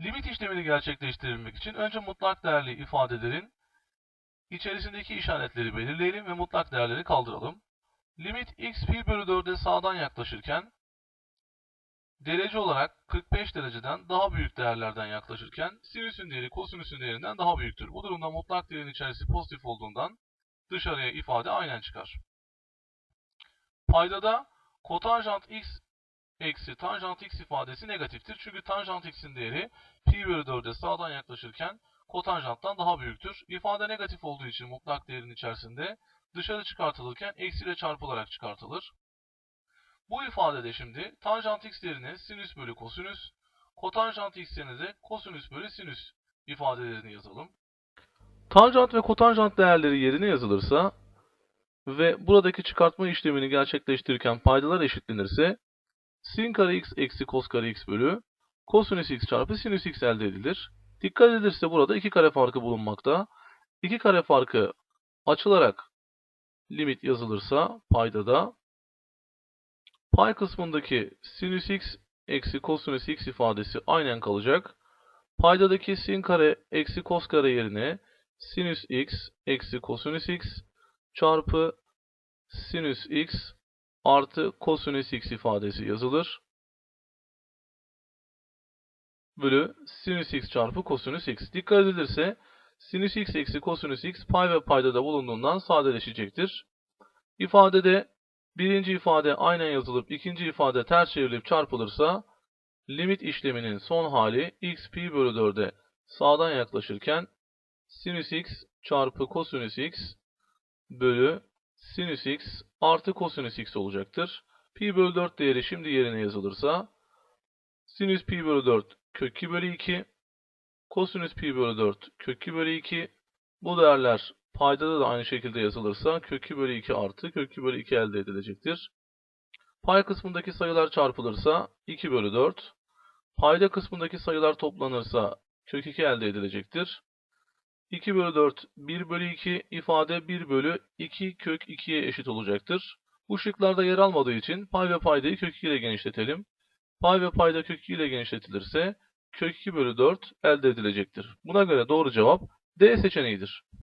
Limit işlemini gerçekleştirilmek için önce mutlak değerli ifadelerin içerisindeki işaretleri belirleyelim ve mutlak değerleri kaldıralım. Limit x pi bölü 4'e sağdan yaklaşırken derece olarak 45 dereceden daha büyük değerlerden yaklaşırken sinüsün değeri kosinüsün değerinden daha büyüktür. Bu durumda mutlak değerin içerisi pozitif olduğundan dışarıya ifade aynen çıkar. Paydada kotanjant x eksi tanjant x ifadesi negatiftir. Çünkü tanjant x'in değeri pi bölü 4'e sağdan yaklaşırken kotanjanttan daha büyüktür. İfade negatif olduğu için mutlak değerin içerisinde dışarı çıkartılırken eksiyle çarpılarak çıkartılır. Bu ifadede şimdi tanjant x yerine sinüs bölü kosinüs, kotanjant x yerine de kosinüs bölü sinüs ifadelerini yazalım. Tanjant ve kotanjant değerleri yerine yazılırsa ve buradaki çıkartma işlemini gerçekleştirirken paydalar eşitlenirse sin kare x eksi kos kare x bölü kosinüs x çarpı sinüs x elde edilir. Dikkat edilirse burada iki kare farkı bulunmakta. İki kare farkı açılarak limit yazılırsa paydada pay kısmındaki sinüs x eksi kosinüs x ifadesi aynen kalacak. Paydadaki sin kare eksi kos kare yerine sinüs x eksi kosinüs x çarpı sinüs x artı kosinüs x ifadesi yazılır. Bölü sinüs x çarpı kosinüs x. Dikkat edilirse sinüs x eksi kosinüs x pay ve paydada bulunduğundan sadeleşecektir. İfadede birinci ifade aynen yazılıp ikinci ifade ters çevrilip çarpılırsa limit işleminin son hali x pi bölü 4'e sağdan yaklaşırken sinüs x çarpı kosinüs x bölü sinüs x artı kosinüs x olacaktır. Pi bölü 4 değeri şimdi yerine yazılırsa sinüs pi bölü 4 kök 2 bölü 2 kosinüs pi bölü 4 kök 2 bölü 2 bu değerler paydada da aynı şekilde yazılırsa kök 2 bölü 2 artı kök 2 bölü 2 elde edilecektir. Pay kısmındaki sayılar çarpılırsa 2 bölü 4 payda kısmındaki sayılar toplanırsa kök 2 elde edilecektir. 2 bölü 4 1 bölü 2 ifade 1 bölü 2 kök 2'ye eşit olacaktır. Bu şıklarda yer almadığı için pay ve paydayı kök 2 ile genişletelim. Pay ve payda kök 2 ile genişletilirse kök 2 bölü 4 elde edilecektir. Buna göre doğru cevap D seçeneğidir.